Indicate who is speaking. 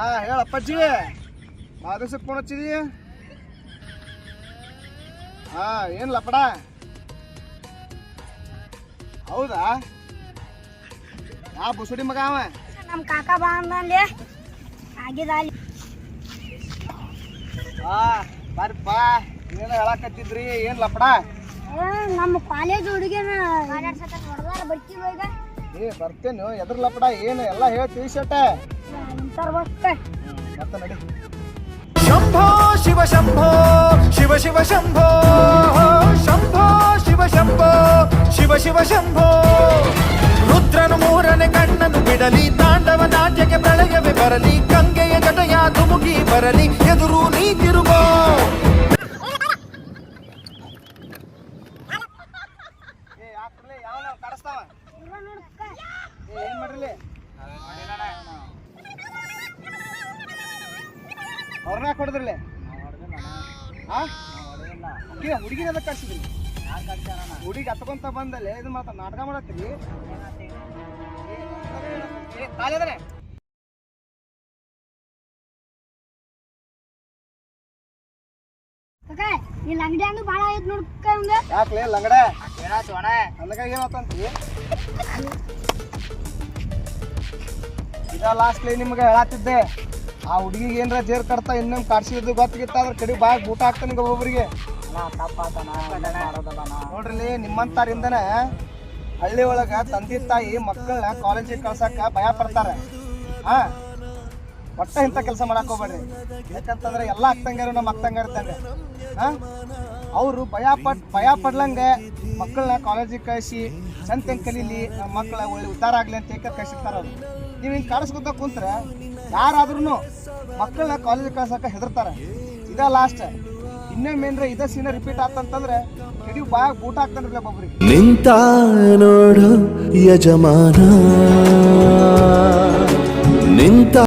Speaker 1: ಹಾ ಹೇಳ ಅಪ್ಪಾಜಿ. ದಿವ್ಸಕ್ಕೆ ಫೋನ್ ಹಚ್ಚಿದಿ? ಹಾ ಏನು ಲಪಡ ಹೌದಾ? ಯಾವ ಬುಸುಡಿ ಮಗ ಅವ?
Speaker 2: ನಮ್ಮ ಕಾಕಾ ಬಾ ಅಂದಲ್ಲಿ ಆಗಿದ ಅಲ್ಲಿ.
Speaker 1: ಹಾ ಬರ್ಪಾ ಏನು ಹೇಳಕತ್ತಿದ್ರಿ? ಏನು ಲಪಡ
Speaker 2: ನಮ್ಮ ಕಾಲೇಜ್ ಹುಡುಗಿನ ಬರ್ತೀನಿ ಈಗ
Speaker 1: ಏ ಬರ್ತೇನೆ ಎದ್ರ ಲಪಡ ಏನು ಎಲ್ಲ ಹೇಳಿ ತಿಳಿಸಟ
Speaker 3: ಶಂಭೋ ಶಿವ ಶಂಭೋ ಶಿವ ಶಿವ ಶಂಭೋ ಶಂಭೋ ಶಿವ ಶಂಭೋ ಶಿವ ಶಿವ ಶಂಭೋ. ರುದ್ರನು ಮೂರನೇ ಕಣ್ಣನು ಬಿಡಲಿ ತಾಂಡವ ನಾಟ್ಯಕ್ಕೆ ಪ್ರಳಯವೇ ಬರಲಿ ಗಂಗೆಯ ಜಟಯ ಧುಮುಗಿ ಬರಲಿ ಎದುರು ನೀ ತಿರುಗೋ
Speaker 1: ಏ ಯಾಕ್ರಲೆ ಯಾವ ಕಡಿಸ್ತಾವ ಏ ಏನು ಮಾಡ್ರಲಿ ಅವ್ರನ್ನ ಹುಡುಗಿ ಹುಡುಗಿನ ಅದಕ್ಕೆ ಕಳ್ಸಿದ್ರಿ ಹುಡುಗಿ ಹತ್ಕೊಂತ ಬಂದಲ್ಲಿ ಇದು ಮಾತ್ರ ನಾಟಕ ಮಾಡತ್ತೀರಿ? ತಾಲಿದ್ರೆ
Speaker 2: ಕಾಕ ಇಲ್ಲಿ ಅಂಗಡಿ ಹಂಗ ಭಾಳ ಐತ್ ನೋಡ್ಕ ಇವಂಗ
Speaker 1: ಯಾಕ್ಲೆ ಲಂಗಡೆ? ಏನಾಯ್ತು ಅಣ್ಣ ನನಗ ಏನಾತಂತಿ ಇದ ಲಾಸ್ಟ್ಲಿ ನಿಮ್ಗೆ ಹೇಳತ್ತಿದ್ದೆ ಆ ಹುಡುಗಿಗೆ ಏನರ ಜೇರ್ ಕಡ್ತಾ ಇನ್ನೊಂದು ಕಾಡ್ಸಿದ್ದು ಗೊತ್ತಿತ್ತ ಅದ್ರ ಕಡಿ ಬಾಯ್ ಬೂಟ ಹಾಕ್ತಾನೆ ಒಬ್ಬೊಬ್ಬರಿಗೆ ನೋಡ್ರಿ, ನಿಮ್ಮಂತಾರಿಂದನೇ ಹಳ್ಳಿ ಒಳಗ ತಂದೆ, ತಾಯಿ ಮಕ್ಕಳನ್ನ ಕಾಲೇಜಿಗೆ ಕಳ್ಸಕ್ಕ ಭಯ ಪಡ್ತಾರೆ. ಹಾ? ಒಟ್ಟ ಇಂಥ ಕೆಲಸ ಮಾಡಕ್ ಹೋಗ್ಬೇಡ್ರಿ. ಯಾಕಂತಂದ್ರೆ ಎಲ್ಲ ಅಕ್ಕಂಗಾರು ನಮ್ಮ ಅಕ್ಕಂಗಾರ ಇರ್ತಾರೆ. ಹಾ? ಅವರು ಭಯ ಪಟ್ ಭಯ ಪಡ್ಲಂಗೆ ಮಕ್ಕಳನ್ನ ಕಾಲೇಜಿಗೆ ಕಳಿಸಿ ಚಂದ ಕಲೀಲಿ ಮಕ್ಕಳ ಒಳ್ಳೆ ಉದ್ಧಾರ ಆಗ್ಲಿ ಅಂತ ಕಳ್ಸಿರ್ತಾರ ಅವ್ರು. ನೀವು ಹಿಂಗೆ ಕಾಡಿಸ್ಕೊತ ಕುಂತ್ರೆ ಯಾರಾದ್ರೂ ಮಕ್ಕಳನ್ನ ಕಾಲೇಜ್ ಕಳ್ಸಕ್ಕೆ ಹೆದರ್ತಾರೆ. ಇದ ಲಾಸ್ಟ್ ಇನ್ನೊಮ್ಮೆ ಏನ್ರ ಇದ ಸೀನ ರಿಪೀಟ್ ಆತಂತಂದ್ರೆ ಕಿಡಿ ಬಾಯಾಗ ಬೂಟ ಹಾಕ್ತಾನ್ರಲ್ಲ ಒಬ್ಬೊಬ್ರಿಗೆ
Speaker 3: ನಿಂತ ನೋಡು ಯಜಮಾನ. ನಿಂತ